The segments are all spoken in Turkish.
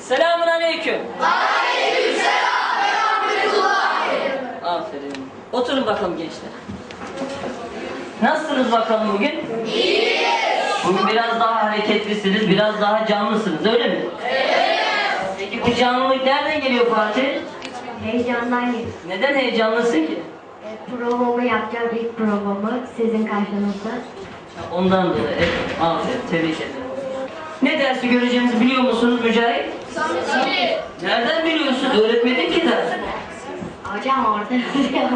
Selamun aleyküm. Aleykümselam ve rahmetullahi. Aferin. Oturun bakalım gençler. Nasılsınız bakalım bugün? İyiyiz. Bugün biraz daha hareketlisiniz, biraz daha canlısınız öyle mi? Evet. Peki bu canlılık nereden geliyor Fatih? Heyecandan geliyor. Neden heyecanlısın ki? E, Provamı yapacağım ilk provamı sizin karşınızda. Ondan dolayı. Aferin, tebrik ederim. Ne dersi göreceğimizi biliyor musunuz Mücahit? Nereden biliyorsun? Öğretmedin ki dersi. Hocam orada yazıyor.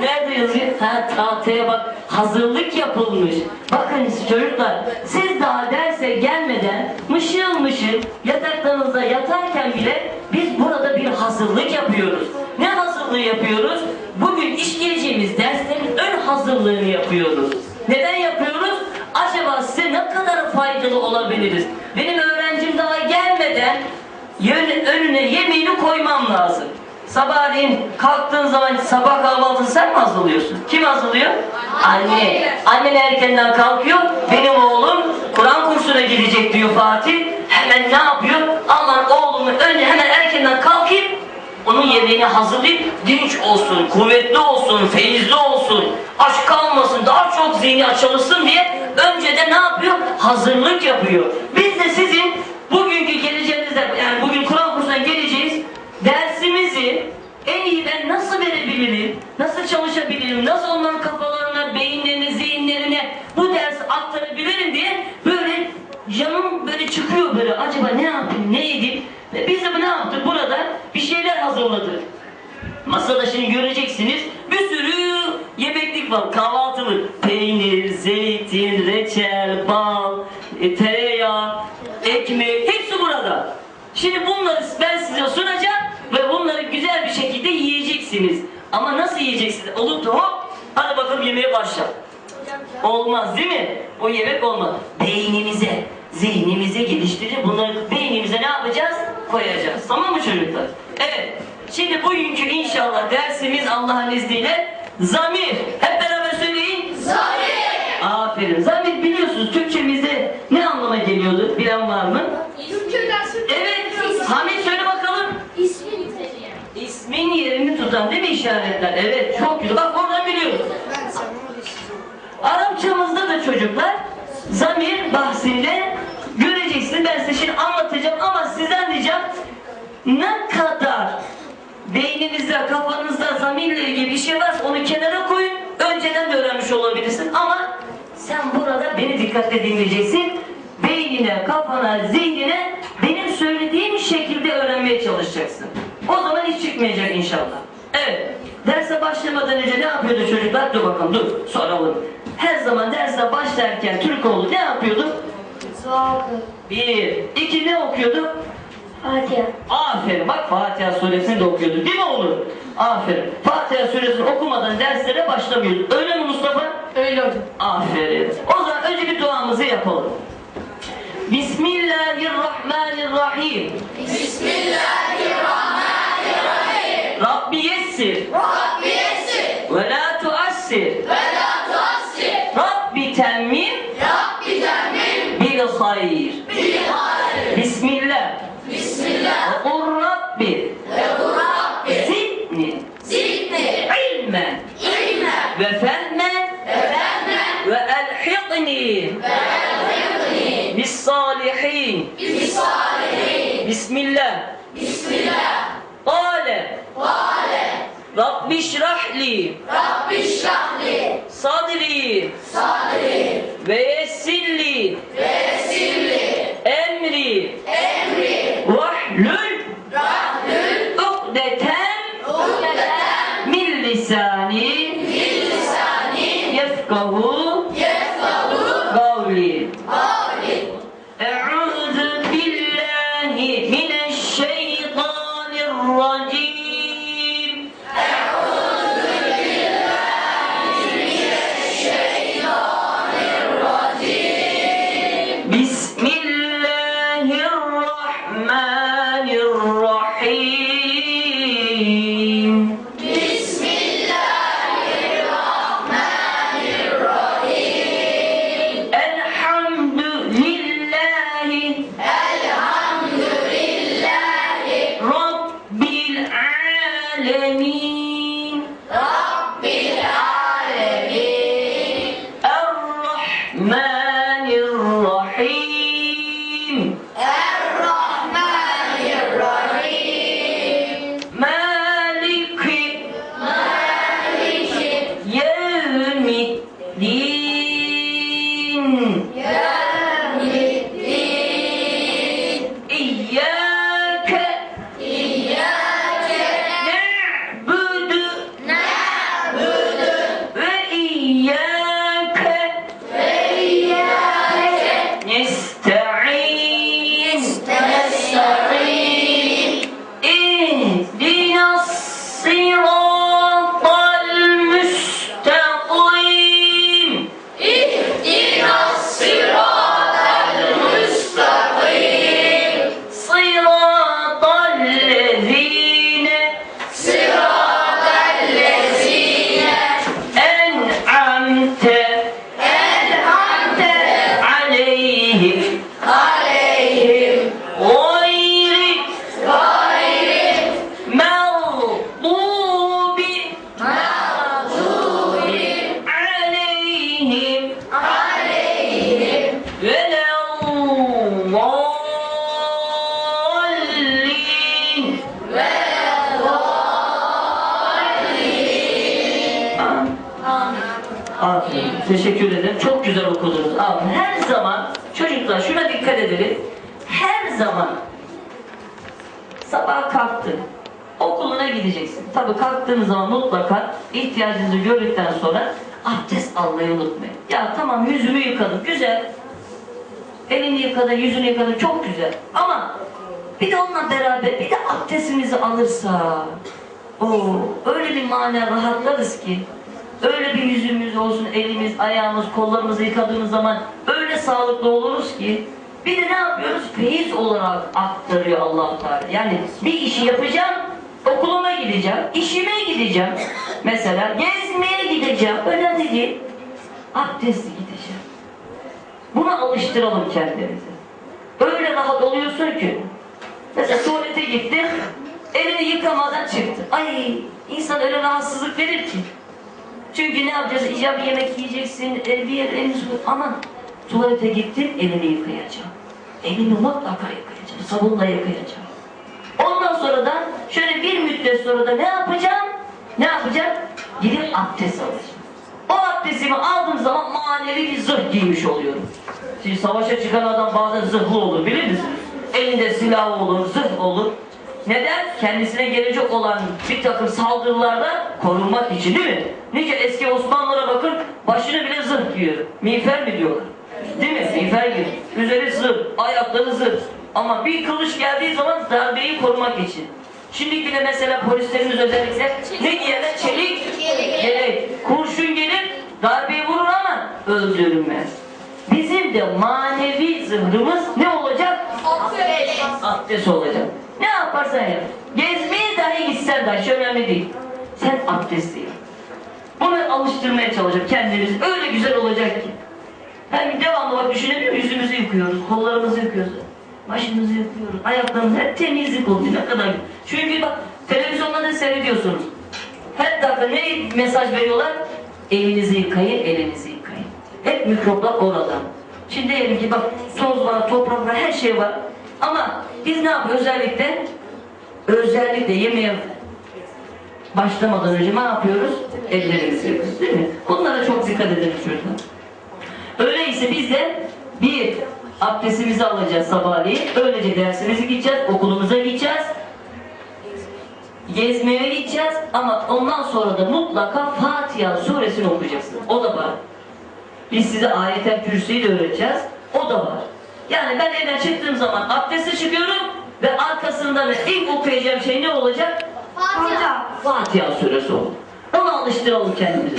Nerede yazıyor? Ha tahtaya bak. Hazırlık yapılmış. Bakın çocuklar siz daha derse gelmeden mışıl mışıl yataklarınızda yatarken bile biz burada bir hazırlık yapıyoruz. Ne hazırlığı yapıyoruz? Bugün işleyeceğimiz derslerin ön hazırlığını yapıyoruz. Neden yapıyoruz? Acaba size ne kadar faydalı olabiliriz? Benim öğrencim daha gelmeden yön- önüne yemeğini koymam lazım. Sabahleyin kalktığın zaman sabah kahvaltısını sen mi hazırlıyorsun? Kim hazırlıyor? Anne. Annen erkenden kalkıyor. Benim oğlum Kur'an kursuna gidecek diyor Fatih. Hemen ne yapıyor? Aman oğlumu önce hemen. Onun yemeğini hazırlayıp dinç olsun, kuvvetli olsun, feyizli olsun, aç kalmasın, daha çok zihni açılsın diye önceden ne yapıyor? Hazırlık yapıyor. Biz de sizin bugünkü geleceğinizde, yani bugün Kur'an kursuna geleceğiz, dersimizi en iyi ben nasıl verebilirim, nasıl çalışabilirim, nasıl onların kafalarına, beyinlerine, zihinlerine bu dersi aktarabilirim diye böyle canım böyle çıkıyor böyle acaba ne yapayım, ne edeyim ve biz de bu ne yaptık burada bir hazırladık. Masada şimdi göreceksiniz bir sürü yemeklik var. Kahvaltılık. Peynir, zeytin, reçel, bal, e, tereyağı, ekmek hepsi burada. Şimdi bunları ben size sunacağım ve bunları güzel bir şekilde yiyeceksiniz. Ama nasıl yiyeceksiniz? Olup da hop hadi bakalım yemeğe başla. Olmaz değil mi? O yemek olmaz. Beynimize, zihnimize geliştirip bunları beynimize ne yapacağız? Koyacağız. Tamam mı çocuklar? Evet. Şimdi bugünkü inşallah dersimiz Allah'ın izniyle zamir. Hep beraber söyleyin. Zamir. Aferin. Zamir biliyorsunuz Türkçemizde ne anlama geliyordu? Bilen var mı? Türkçe dersi Evet. Hamit söyle bakalım. ismi niteliği. İsmin yerini tutan değil mi işaretler? Evet çok güzel. Bak oradan biliyoruz. Arapçamızda da çocuklar zamir bahsinde göreceksiniz. Ben size şimdi ne kadar beyninizde, kafanızda zamirle ilgili bir şey varsa onu kenara koyun. Önceden de öğrenmiş olabilirsin ama sen burada beni dikkatle dinleyeceksin. Beynine, kafana, zihnine benim söylediğim şekilde öğrenmeye çalışacaksın. O zaman hiç çıkmayacak inşallah. Evet. Derse başlamadan önce ne yapıyordu çocuklar? Dur bakalım dur. Soralım. Her zaman derse başlarken Türkoğlu ne yapıyordu? Bir. iki ne okuyordu? Fatiha. Aferin. Bak Fatiha suresini de okuyordu. Değil mi oğlum? Aferin. Fatiha suresini okumadan derslere başlamıyordu. Öyle mi Mustafa? Öyle hocam. Aferin. O zaman önce bir duamızı yapalım. Bismillahirrahmanirrahim. Bismillahirrahmanirrahim. Rabbi yessir. Rabbi yesin. Ve la tuassir. Ve la tuassir. Rabbi temmim Rabbi temin. bil hayr. Teşekkür ederim. Çok güzel okudunuz. Aferin. Her zaman çocuklar şuna dikkat edelim. Her zaman sabah kalktın. Okuluna gideceksin. Tabii kalktığınız zaman mutlaka ihtiyacınızı gördükten sonra abdest almayı unutmayın. Ya tamam yüzümü yıkadım. Güzel. Elini yıkadın, yüzünü yıkadın. Çok güzel. Ama bir de onunla beraber bir de abdestimizi alırsa o öyle bir mana rahatlarız ki öyle bir yüzümüz olsun, elimiz, ayağımız, kollarımızı yıkadığımız zaman öyle sağlıklı oluruz ki bir de ne yapıyoruz? Feyiz olarak aktarıyor allah Teala. Yani bir işi yapacağım, okuluma gideceğim, işime gideceğim. Mesela gezmeye gideceğim. Önemli değil. Abdestli gideceğim. Buna alıştıralım kendimizi. Öyle rahat oluyorsun ki. Mesela tuvalete gittin, elini yıkamadan çıktı. Ay insan öyle rahatsızlık verir ki. Çünkü ne yapacağız? İcab yemek yiyeceksin, e, bir yer elini. Aman tuvalete gittin, elini yıkayacağım. Elimi mutlaka yıkayacağım, sabunla yıkayacağım. Ondan sonra da şöyle bir müddet sonra da ne yapacağım? Ne yapacağım? Gidip abdest alacağım. O abdestimi aldığım zaman manevi bir zırh giymiş oluyorum. Şimdi savaşa çıkan adam bazen zırhlı olur bilir misiniz? Elinde silah olur, zırh olur. Neden? Kendisine gelecek olan bir takım saldırılarda korunmak için değil mi? Nice eski Osmanlılara bakın başını bile zırh giyiyor. Miğfer mi diyorlar? Değil mi? Miğfer giyiyor. Üzeri zırh, ayakları zırh. Ama bir kılıç geldiği zaman darbeyi korumak için. Şimdi bile mesela polislerimiz özellikle ne giyerler? Çelik yelek. Kurşun gelir, darbeyi vurur ama öldürmez. Bizim de manevi zırhımız ne olacak? Abdest. Abdest olacak. Ne yaparsan yap. Gezmeye dahi gitsen dahi hiç önemli değil. Sen abdestli. Bunu alıştırmaya çalışacağım kendimiz. Öyle güzel olacak ki. Hem devamlı bak düşünebiliyor musun? Yüzümüzü yıkıyoruz, kollarımızı yıkıyoruz. Başımızı yıkıyoruz, ayaklarımız hep temizlik oluyor. Ne kadar. Çünkü bak televizyonda da seyrediyorsunuz. Her dakika ne mesaj veriyorlar? Elinizi yıkayın, elinizi yıkayın. Hep mikroplar orada. Şimdi diyelim ki bak toz var, toprak var, her şey var. Ama biz ne yapıyoruz özellikle? Özellikle yemeğe başlamadan önce ne yapıyoruz? Ellerimizi yıkıyoruz değil mi? Bunlara çok dikkat edelim çocuklar. Öyleyse biz de bir abdestimizi alacağız sabahleyin. Öylece dersimizi gideceğiz, okulumuza gideceğiz. Gezmeye gideceğiz ama ondan sonra da mutlaka Fatiha suresini okuyacaksınız. O da var. Biz size ayetel kürsüyü de öğreteceğiz. O da var. Yani ben evden çıktığım zaman abdeste çıkıyorum ve arkasında da ilk okuyacağım şey ne olacak? Fatiha. Fatiha suresi olur. Onu alıştıralım kendimize.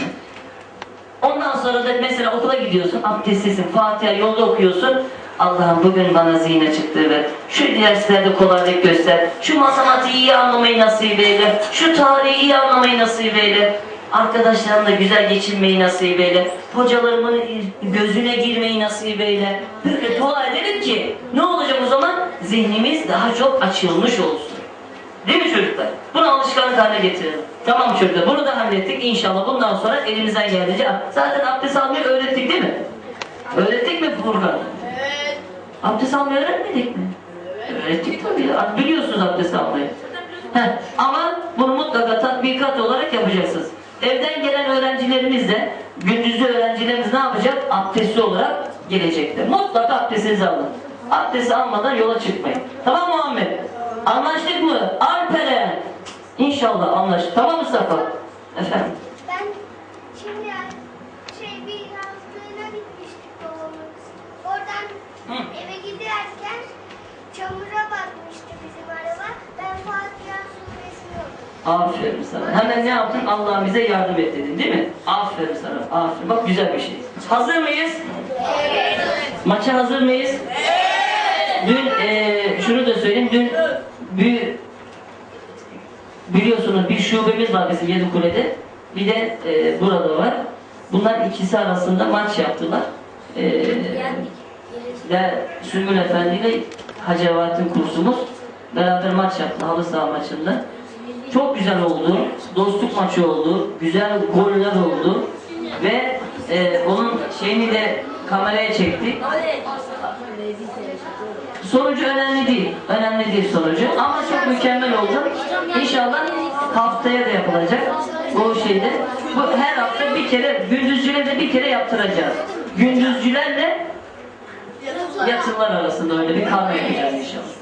Ondan sonra da mesela okula gidiyorsun, abdestlisin, Fatiha yolda okuyorsun. Allah'ım bugün bana zihne çıktı ve şu derslerde kolaylık göster, şu matematiği iyi anlamayı nasip eyle, şu tarihi iyi anlamayı nasip eyle, arkadaşlarımla güzel geçinmeyi nasip eyle, hocalarımın gözüne girmeyi nasip eyle. Böyle dua edelim ki ne olacak o zaman? Zihnimiz daha çok açılmış olsun. Değil mi çocuklar? Bunu alışkanlık haline getirelim. Tamam çocuklar bunu da hallettik. İnşallah bundan sonra elimizden geldiğince zaten abdest almayı öğrettik değil mi? Öğrettik mi Furkan? Evet. Abdest almayı öğretmedik mi? Öğrettik tabii. Biliyorsunuz abdest almayı. Heh, ama bunu mutlaka tatbikat olarak yapacaksınız. Evden gelen öğrencilerimiz de gündüzlü öğrencilerimiz ne yapacak? Abdestli olarak gelecekler. Mutlaka abdestinizi alın. Abdesti almadan yola çıkmayın. Tamam mı Muhammed? Anlaştık mı? Alperen. İnşallah anlaştık. Tamam mı Safa? Efendim. Ben şimdi şey bir yazlığına gitmiştik babamız. Oradan Hı. eve giderken çamura batmıştı bizim araba. Ben Fatiha suresini. Aferin sana. Hemen ne yaptın? Allah bize yardım et dedin değil mi? Aferin sana. Aferin. Bak güzel bir şey. Hazır mıyız? Evet. Maça hazır mıyız? Evet. Dün e, şunu da söyleyeyim. Dün bir biliyorsunuz bir şubemiz var bizim Yedikule'de. Bir de eee, burada var. Bunlar ikisi arasında maç yaptılar. Eee ve Sümbül Efendi ile Hacı kursumuz beraber maç yaptı halı saha maçında. Çok güzel oldu. Dostluk maçı oldu. Güzel goller oldu. Ve e, onun şeyini de kameraya çektik. Sonucu önemli değil. Önemli değil sonucu. Ama çok mükemmel oldu. İnşallah haftaya da yapılacak. Bu şeyde. Bu her hafta bir kere, gündüzcüle de bir kere yaptıracağız. Gündüzcülerle yatırlar arasında öyle bir kavga yapacağız inşallah.